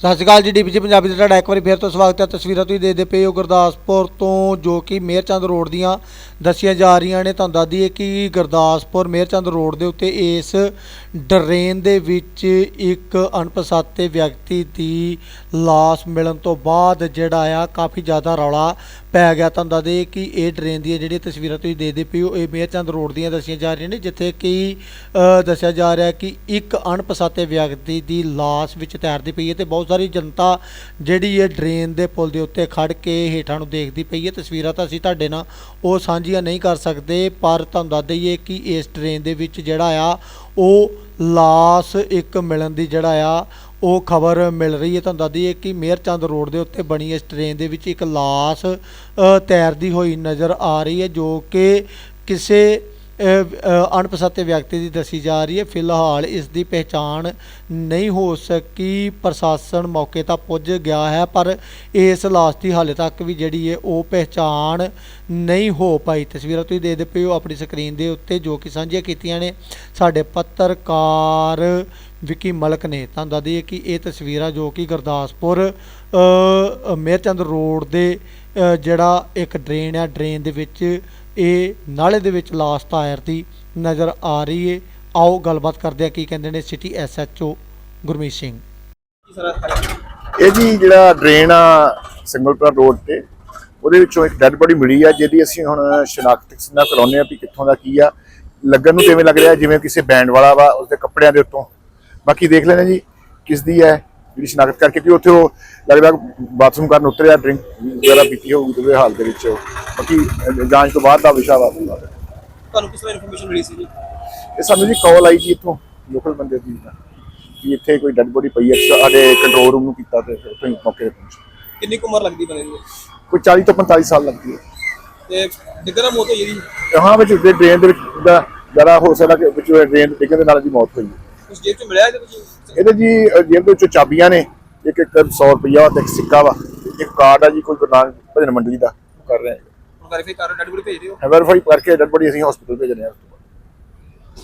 ਸਤਿ ਸ਼੍ਰੀ ਅਕਾਲ ਜੀ ਡੀਪੀਜੀ ਪੰਜਾਬੀ ਦਾ ਤੁਹਾਡਾ ਇੱਕ ਵਾਰੀ ਫੇਰ ਤੋਂ ਸਵਾਗਤ ਹੈ। ਤਸਵੀਰਾਂ ਤੁਸੀਂ ਦੇਖਦੇ ਪਏ ਹੋ ਗੁਰਦਾਸਪੁਰ ਤੋਂ, ਜੋ ਕਿ ਮੇਰਚੰਦ ਰੋਡ ਦੀਆਂ ਦੱਸੀਆਂ ਜਾ ਰਹੀਆਂ ਨੇ। ਤੁਹਾਨੂੰ ਦੱਸ ਦਈਏ ਕਿ ਗੁਰਦਾਸਪੁਰ ਮੇਰਚੰਦ ਰੋਡ ਦੇ ਉੱਤੇ ਇਸ ਡਰੇਨ ਦੇ ਵਿੱਚ ਇੱਕ ਅਣਪਛਾਤੇ ਵਿਅਕਤੀ ਦੀ ਲਾਸ਼ ਮਿਲਣ ਤੋਂ ਬਾਅਦ ਜਿਹੜਾ ਆ ਕਾਫੀ ਜ਼ਿਆਦਾ ਰੌਲਾ ਪੈ ਗਿਆ। ਤੁਹਾਨੂੰ ਦੱਸ ਦਈਏ ਕਿ ਇਹ ਡਰੇਨ ਦੀਆਂ ਜਿਹੜੀਆਂ ਤਸਵੀਰਾਂ ਤੁਸੀਂ ਦੇਖਦੇ ਪਏ ਹੋ, ਇਹ ਮੇਰਚੰਦ ਰੋਡ ਦੀਆਂ ਦੱਸੀਆਂ ਜਾ ਰਹੀਆਂ ਨੇ, ਜਿੱਥੇ ਕਿ ਦੱਸਿਆ ਜਾ ਰਿਹਾ ਕਿ ਇੱਕ ਅਣਪਛਾਤੇ ਵਿਅਕਤੀ ਦੀ ਲਾਸ਼ ਵਿੱਚ ਤੈਰਦੀ ਪਈ ਹੈ ਤੇ ਬਹੁਤ ਸਾਰੀ ਜਨਤਾ ਜਿਹੜੀ ਹੈ ਡਰੇਨ ਦੇ ਪੁਲ ਦੇ ਉੱਤੇ ਖੜ ਕੇ ਹੇਠਾਂ ਨੂੰ ਦੇਖਦੀ ਪਈ ਹੈ। ਤਸਵੀਰਾਂ ਤਾਂ ਅਸੀਂ ਤੁਹਾਡੇ ਨਾਲ ਉਹ ਸਾਂਝੀਆਂ ਨਹੀਂ ਕਰ ਸਕਦੇ, ਪਰ ਤੁਹਾਨੂੰ ਦੱਸ ਦਈਏ ਕਿ ਇਸ ਟ੍ਰੇਨ ਦੇ ਵਿੱਚ ਜਿਹੜਾ ਆ, ਉਹ ਲਾਸ਼ ਇੱਕ ਮਿਲਣ ਦੀ ਜਿਹੜਾ ਆ, ਉਹ ਖਬਰ ਮਿਲ ਰਹੀ ਹੈ। ਤੁਹਾਨੂੰ ਦੱਸ ਦਈਏ ਕਿ ਮੇਰਚੰਦ ਰੋਡ ਦੇ ਉੱਤੇ ਬਣੀ ਇਸ ਟ੍ਰੇਨ ਦੇ ਵਿੱਚ ਇੱਕ ਲਾਸ਼ ਤੈਰਦੀ ਹੋਈ ਨਜ਼ਰ ਆ ਰਹੀ ਹੈ, ਜੋ ਕਿ ਕਿਸੇ ਅਣਪਛਾਤੇ ਵਿਅਕਤੀ ਦੀ ਦੱਸੀ ਜਾ ਰਹੀ ਹੈ। ਫਿਲਹਾਲ ਇਸ ਦੀ ਪਹਿਚਾਣ ਨਹੀਂ ਹੋ ਸਕੀ। ਪ੍ਰਸ਼ਾਸਨ ਮੌਕੇ ਤਾਂ ਪੁੱਜ ਗਿਆ ਹੈ ਪਰ ਇਸ ਲਾਸ਼ ਦੀ ਹਾਲੇ ਤੱਕ ਵੀ ਜਿਹੜੀ ਹੈ ਉਹ ਪਹਿਚਾਣ ਨਹੀਂ ਹੋ ਪਾਈ। ਤਸਵੀਰਾਂ ਤੁਸੀਂ ਦੇਖਦੇ ਪਏ ਹੋ ਆਪਣੀ ਸਕਰੀਨ ਦੇ ਉੱਤੇ ਜੋ ਕਿ ਸਾਂਝੀਆਂ ਕੀਤੀਆਂ ਨੇ ਸਾਡੇ ਪੱਤਰਕਾਰ ਵਿੱਕੀ ਮਲਕ ਨੇ। ਤੁਹਾਨੂੰ ਦੱਸ ਦਈਏ ਕਿ ਇਹ ਤਸਵੀਰਾਂ ਜੋ ਕਿ ਗੁਰਦਾਸਪੁਰ ਅ, ਮੇਰਚੰਦ ਰੋਡ ਦੇ ਜਿਹੜਾ ਇੱਕ ਡਰੇਨ ਹੈ ਡਰੇਨ ਦੇ ਵਿੱਚ ਇਹ ਨਾਲੇ ਦੇ ਵਿੱਚ ਲਾਸ਼ ਤਾਇਰਦੀ ਨਜ਼ਰ ਆ ਰਹੀ ਹੈ ਆਓ ਗੱਲਬਾਤ ਕਰਦੇ ਆ ਕੀ ਕਹਿੰਦੇ ਨੇ ਸਿਟੀ ਐਸਐਚਓ ਗੁਰਮੀਤ ਸਿੰਘ। ਇਹ ਜੀ ਜਿਹੜਾ ਡਰੇਨ ਆ ਸਿੰਗਲਪੁਰਾ ਰੋਡ ਤੇ ਉਹਦੇ ਵਿੱਚੋਂ ਇੱਕ ਡੈੱਡ ਬੋਡੀ ਮਿਲੀ ਆ ਜਿਹਦੀ ਅਸੀਂ ਹੁਣ ਸ਼ਨਾਖਤ ਕਿਸੇ ਨਾਲ ਕਰਾਉਂਦੇ ਆ ਵੀ ਕਿੱਥੋਂ ਦਾ ਕੀ ਆ। ਲੱਗਣ ਨੂੰ ਕਿਵੇਂ ਲੱਗ ਰਿਹਾ ਜਿਵੇਂ ਕਿਸੇ ਬੈਂਡ ਵਾਲਾ ਵਾ ਉਸਦੇ ਕੱਪੜਿਆਂ ਦੇ ਉੱਤੋਂ। ਬਾਕੀ ਦੇਖ ਲੈਣਾ ਜੀ ਕਿਸ ਦੀ ਹੈ ਜਿਹੜੀ ਸ਼ਨਾਖਤ ਕਰਕੇ ਕਿ ਉੱਥੇ ਉਹ ਲੱਗਦਾ ਬਾਥਰੂਮ ਕਰਨ ਉਤਰਿਆ ਡਰਿੰਕ ਵਗੈਰਾ ਪੀਤੀ ਹੋਊਗੀ ਉਹਦੇ ਹਾਲ ਦੇ ਵਿੱਚ ਬਾਕੀ ਜਾਂਚ ਤੋਂ ਬਾਅਦ ਦਾ ਵਿਸ਼ਾ ਵਾ ਤੁਹਾਨੂੰ ਕਿਸ ਤਰ੍ਹਾਂ ਇਨਫੋਰਮੇਸ਼ਨ ਮਿਲੀ ਸੀ ਜੀ? ਇਹ ਸਾਨੂੰ ਜੀ ਕਾਲ ਆਈ ਜੀ ਇੱਥੋਂ ਲੋਕਲ ਬੰਦੇ ਦੀ ਵੀ ਇੱਥੇ ਕੋਈ ਡੈੱਡ ਬੋਡੀ ਪਈ ਹੈ ਸਾਡੇ ਕੰਟਰੋਲ ਰੂਮ ਨੂੰ ਕੀਤਾ ਤੇ ਉੱਥੋਂ ਹੀ ਮੌਕੇ ਤੇ ਪਹੁੰਚੇ। ਕਿੰਨੀ ਕੁ ਉਮਰ ਲੱਗਦੀ ਬਣੇ ਦੀ ਕੋਈ 40 ਤੋਂ 45 ਸਾਲ ਲੱਗਦੀ ਹੈ। ਤੇ ਡਿੱਗਣ ਦਾ ਮੌਤ ਹੋਈ ਇਹਦੀ ਹਾਂ ਵਿੱਚ ਦੇ ਡਰੇਨ ਦੇ ਵਿੱਚ ਦਾ ਜ਼ਿਆਦਾ ਹੋ ਸਕਦਾ ਕਿ ਵਿੱਚ ਡਰੇਨ ਡਿੱਗਣ ਦੇ ਨਾਲ ਇਹਦੀ ਮੌਤ ਹੋਈ ਹੈ। ਉਸ ਜੇਬ ਚ ਮਿਲਿਆ ਇਹਦੇ ਤੁਸੀਂ ਇਹਦੇ ਜੀ ਅਹ, ਜੇਬ ਦੇ ਵਿੱਚੋਂ ਚਾਬੀਆਂ ਨੇ ਇੱਕ ਇੱਕ 100 ਰੁਪਈਆ ਵਾ ਤੇ ਇੱਕ ਸਿੱਕਾ ਵਾ ਇੱਕ ਕਾਰਡ ਆ ਜੀ ਕੋਈ ਗੁਰੂ ਨਾਨਕ ਭਜਨ ਮੰਡਲੀ ਦਾ। ਉਹ ਕਰ ਰਹੇ ਹੁਣ ਵੈਰੀਫਾਈ ਕਰ ਡੈਡ ਬੋਡੀ ਭੇਜ ਦਿਓ। ਹਾਂ ਵੈਰੀਫਾਈ ਕਰਕੇ ਡੈਡ ਅਸੀਂ ਹਸਪੀਟਲ ਭੇਜਣੇ ਆ।